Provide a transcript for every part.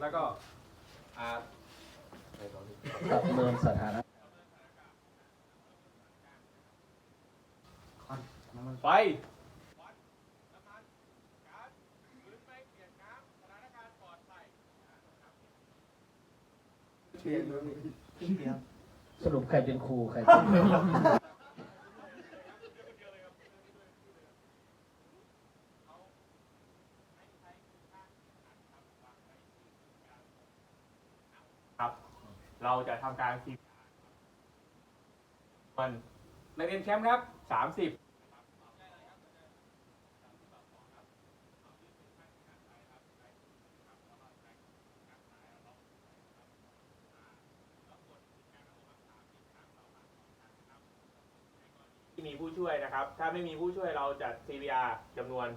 แล้วก็อ่าประเมินสถานะไฟสรุปใครเป็นครูใครเป็น ครับ เราจะทำการทีมันนักเรียนแชมป์ครับสามสิบที่มีผู้ช่วยนะครับ ถ้าไม่มีผู้ช่วยเราจะ CVR จำนวน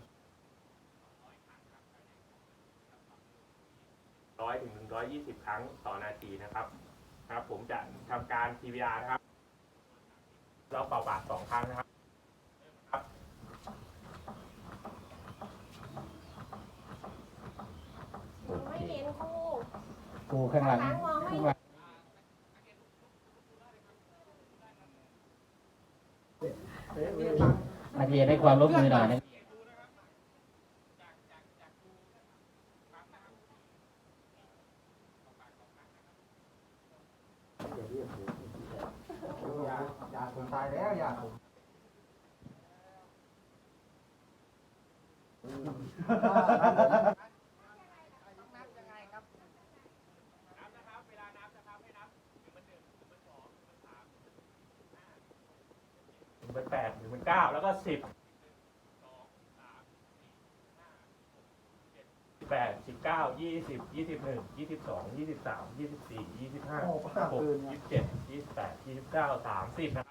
ร้อยถึงหนึ่งร้อยยี่สิบครั้งต่อนาทีนะครับครับ ผมจะทำการ CVR นะครับเราเป่าปากสองครั้งนะครับโอเคไม่เห็นครูครูข้างหลังข้างหลังมองไม่ข้างเห็นหลังนักเรียนให้ความร่วมมือหน่อยนะ อยากคนตายแล้วอยากผมหนึ่งเป็นแปดหนึ่งเป็นเก้าแล้วก็สิบแปดสิบเก้ายี่สิบยี่สิบหนึ่งยี่สิบสองยี่สิบสามยี่สิบสี่ยี่สิบห้าโอ้หป้ากปืนยี่สิบเจ็ดยี่สิบแปดยี่สิบเก้าสามสิบนะครับ